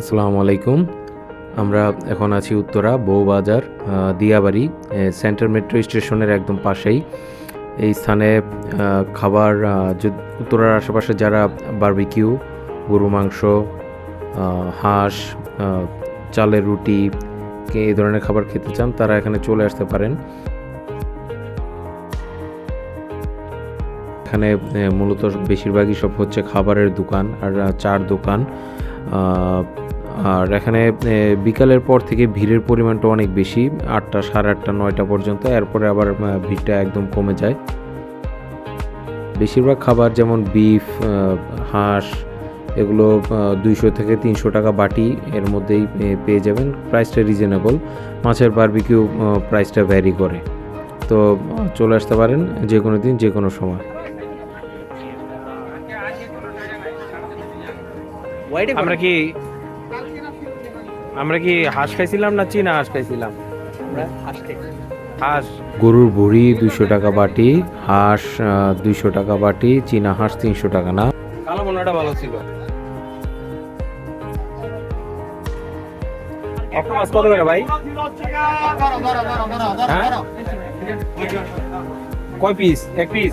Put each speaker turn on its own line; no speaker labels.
আসসালামু আলাইকুম। আমরা এখন আছি উত্তরা বউবাজার দিয়াবাড়ি এ, সেন্ট্রাল মেট্রো স্টেশনের একদম পাশেই। এই স্থানে খাবার উত্তরার আশেপাশে যারা বারবিকিউ গরু মাংস হাঁস চালের রুটি এই ধরনের খাবার খেতে চান তারা এখানে চলে আসতে পারেন। এখানে মূলত বেশিরভাগই সব হচ্ছে খাবারের দোকান আর চার দোকান। আর এখানে বিকালের পর থেকে ভিড়ের পরিমাণটা অনেক বেশি, আটটা, সাড়ে আটটা, নয়টা পর্যন্ত। এরপরে আবার ভিড়টা একদম কমে যায়। বেশিরভাগ খাবার যেমন বিফ হাঁস, এগুলো দুইশো থেকে তিনশো টাকা বাটি এর মধ্যেই পেয়ে যাবেন। প্রাইসটা রিজনেবল মাছের বারবিকিউ প্রাইসটা ভ্যারি করে। তো, চলে আসতে পারেন যে কোনো দিন যে কোনো সময়।
আমরা কি আমরা কি হাঁস খাইছিলাম না চীনা হাঁস খাইছিলাম হাঁস
গরুর ভুড়ি দুইশো টাকা বাটি হাঁস দুইশো টাকা বাটি চীনা হাঁস তিনশো টাকা না
কালো মনোটা ভালো ছিল অক্টোপাস কত করে ভাই হ্যাঁ? কয় পিস এক পিস